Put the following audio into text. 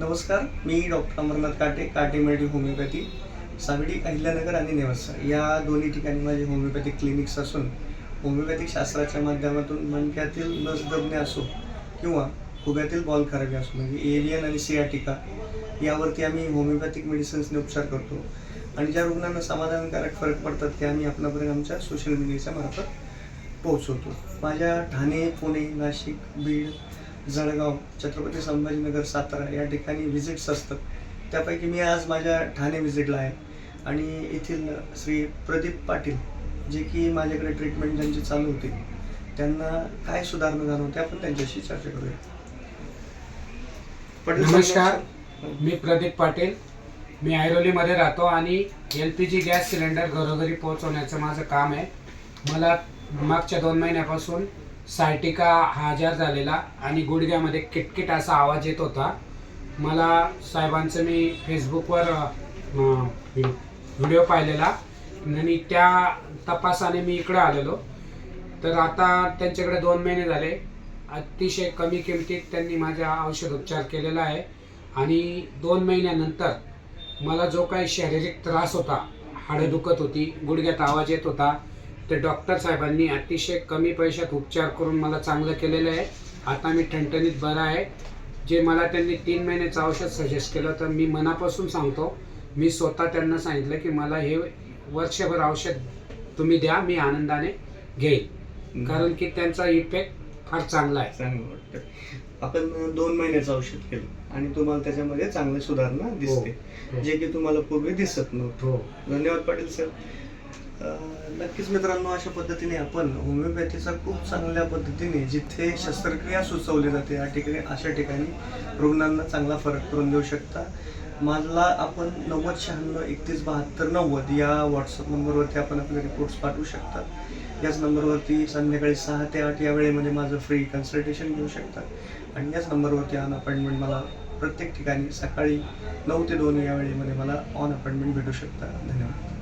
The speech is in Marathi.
नमस्कार मी डॉक्टर अमरनाथ काटे काटे मेडी होमिओपॅथी सावडी अहिल्यानगर आणि नेवासा. या दोन्ही ठिकाणी माझे होमिओपॅथिक क्लिनिक्स असून होमिओपॅथिक शास्त्राच्या माध्यमातून मणक्यातील लस दबणे असो किंवा फुग्यातील बॉल खराबी असो म्हणजे एलियन आणि सियाटिका यावरती आम्ही होमिओपॅथिक मेडिसिन्सने उपचार करतो. आणि ज्या रुग्णांना समाधानकारक फरक पडतात ते आम्ही आपल्यापर्यंत आमच्या सोशल मीडियाच्या मार्फत पोहोचवतो. माझ्या ठाणे पुणे नाशिक बीड जळगाव छत्रपती संभाजीनगर सातारा या ठिकाणी व्हिजिट्स असतात. त्यापैकी मी आज माझ्या ठाणे व्हिजिटला आहे. आणि येथील श्री प्रदीप पाटील जे की माझ्याकडे ट्रीटमेंट ज्यांची चालू होती त्यांना काय सुधारणा जाणवते आपण त्यांच्याशी चर्चा करूया. नमस्कार. मी प्रदीप पाटील. मी ऐरोलीमध्ये राहतो आणि L P G gas cylinder घरोघरी पोहोचवण्याचं माझं काम आहे. मला मागच्या दोन महिन्यापासून सायटिका हा आजार झालेला आणि गुडघ्यामध्ये किटकिट असा आवाज येत होता. मला साहेबांचं मी फेसबुकवर व्हिडिओ पाहिलेला. आणि त्या तपासाने मी इकडं आलेलो. तर आता त्यांच्याकडे दोन महिने झाले. अतिशय कमी किमतीत त्यांनी माझ्या औषधोपचार केलेला आहे. आणि दोन महिन्यानंतर मला जो काही शारीरिक त्रास होता हाडं दुखत होती गुडघ्यात आवाज येत होता ते डॉक्टर साहेबांनी अतिशय कमी पैशात उपचार करून मला चांगलं केलेलं आहे. आता मी ठणठणीत बरा आहे. जे मला त्यांनी तीन महिन्याचं औषध सजेस्ट केलं तर मी मनापासून सांगतो मी स्वतः त्यांना सांगितलं की मला हे वर्षभर औषध तुम्ही द्या मी आनंदाने घेईन. कारण की त्यांचा इफेक्ट फार चांगला आहे. चांगलं वाटतं आपण दोन महिन्याचं औषध केलं आणि तुम्हाला त्याच्यामध्ये चांगली सुधारणा दिसते हो. जे की तुम्हाला पूर्वी दिसत नव्हतं. हो धन्यवाद पाटील सर. नक्कीच मित्रांनो अशा पद्धतीने आपण होमिओपॅथीचा खूप चांगल्या पद्धतीने जिथे शस्त्रक्रिया सुचवली जाते या ठिकाणी अशा ठिकाणी रुग्णांना चांगला फरक करून देऊ शकता. मला आपण नव्वद शहाण्णव एकतीस बहात्तर नव्वद या व्हॉट्सअप नंबरवरती आपण आपले रिपोर्ट्स पाठवू शकता. याच नंबरवरती संध्याकाळी सहा ते आठ या वेळेमध्ये माझं फ्री कन्सल्टेशन घेऊ शकता. आणि याच नंबरवरती ऑन अपॉइंटमेंट मला प्रत्येक ठिकाणी सकाळी नऊ ते दोन या वेळेमध्ये मला ऑन अपॉइंटमेंट भेटू शकता. धन्यवाद.